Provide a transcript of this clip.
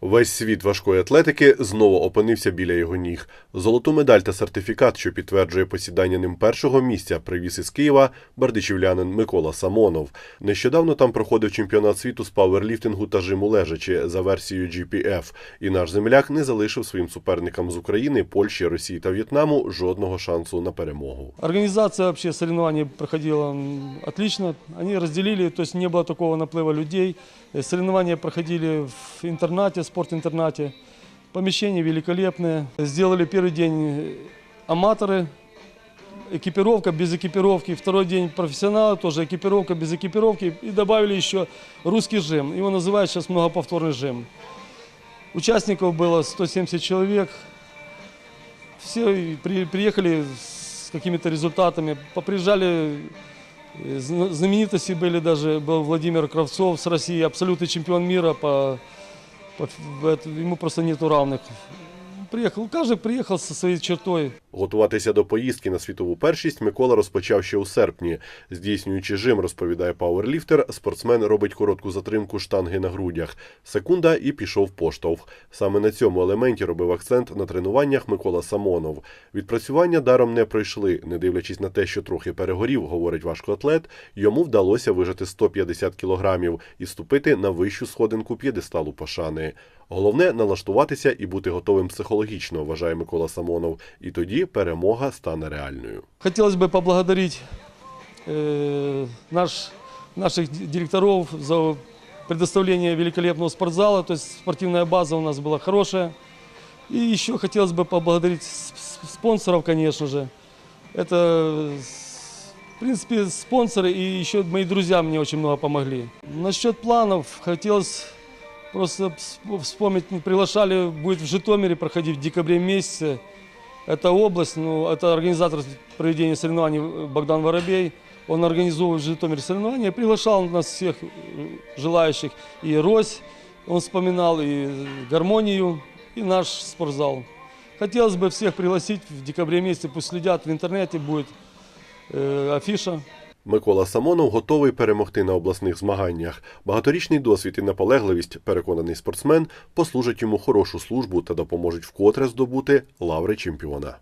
Весь світ важкої атлетики знову опинився біля його ніг. Золоту медаль та сертифікат, що підтверджує посідання ним першого місця, привіз із Києва бардичівлянин Микола Самонов. Нещодавно там проходив чемпіонат світу з пауерліфтингу та жиму лежачи за версією GPF. І наш земляк не залишив своїм суперникам з України, Польщі, Росії та В'єтнаму жодного шансу на перемогу. Организация вообще соревнований проходила м, отлично. Они разделили, то есть не было такого наплыва людей. Э, Соревнования проходили в интернате, Спортинтернате. Помещения великолепные. Сделали первый день э, аматоры, экипировка без экипировки. Второй день профессионалы, тоже экипировка без экипировки. И добавили еще русский жим. Его называют сейчас многоповторный жим. Участников было 170 человек. Все при- приехали с какими-то результатами. Поприезжали э, зна- знаменитости были даже. Был Владимир Кравцов с России, абсолютный чемпион мира. По, ему просто нету равных. Приехал, каждый приехал со своей чертой. Готуватися до поїздки на світову першість Микола розпочав ще у серпні. Здійснюючи жим, розповідає пауерліфтер, спортсмен робить коротку затримку штанги на грудях. Секунда і пішов поштовх. Саме на цьому елементі робив акцент на тренуваннях Микола Самонов. Відпрацювання даром не пройшли. Не дивлячись на те, що трохи перегорів, говорить важкоатлет, йому вдалося вижити 150 кілограмів і ступити на вищу сходинку п'єдесталу пошани. Головне налаштуватися і бути готовим психологічно, вважає Микола Самонов. І тоді перемога стане реальною. Хотелось бы поблагодарить э, наш, наших ди- директоров за предоставление великолепного спортзала. То есть спортивная база у нас была хорошая. И еще хотелось бы поблагодарить с- с- спонсоров, конечно же. Это, с- в принципе, спонсоры и еще мои друзья мне очень много помогли. Насчет планов хотелось просто вс- вспомнить, мы приглашали, будет в Житомире проходить в декабре месяце. Это область, ну, это организатор проведения соревнований э, Богдан Воробей. Он организовывает в Житомире соревнования, приглашал нас всех э, желающих. И Рось, он вспоминал, и Гармонию, и наш спортзал. Хотелось бы всех пригласить в декабре месяце, пусть следят, в интернете будет э, афиша. Микола Самонов готовий перемогти на обласних змаганнях. Багаторічний досвід і наполегливість, переконаний спортсмен, послужать йому хорошу службу та допоможуть вкотре здобути лаври чемпіона.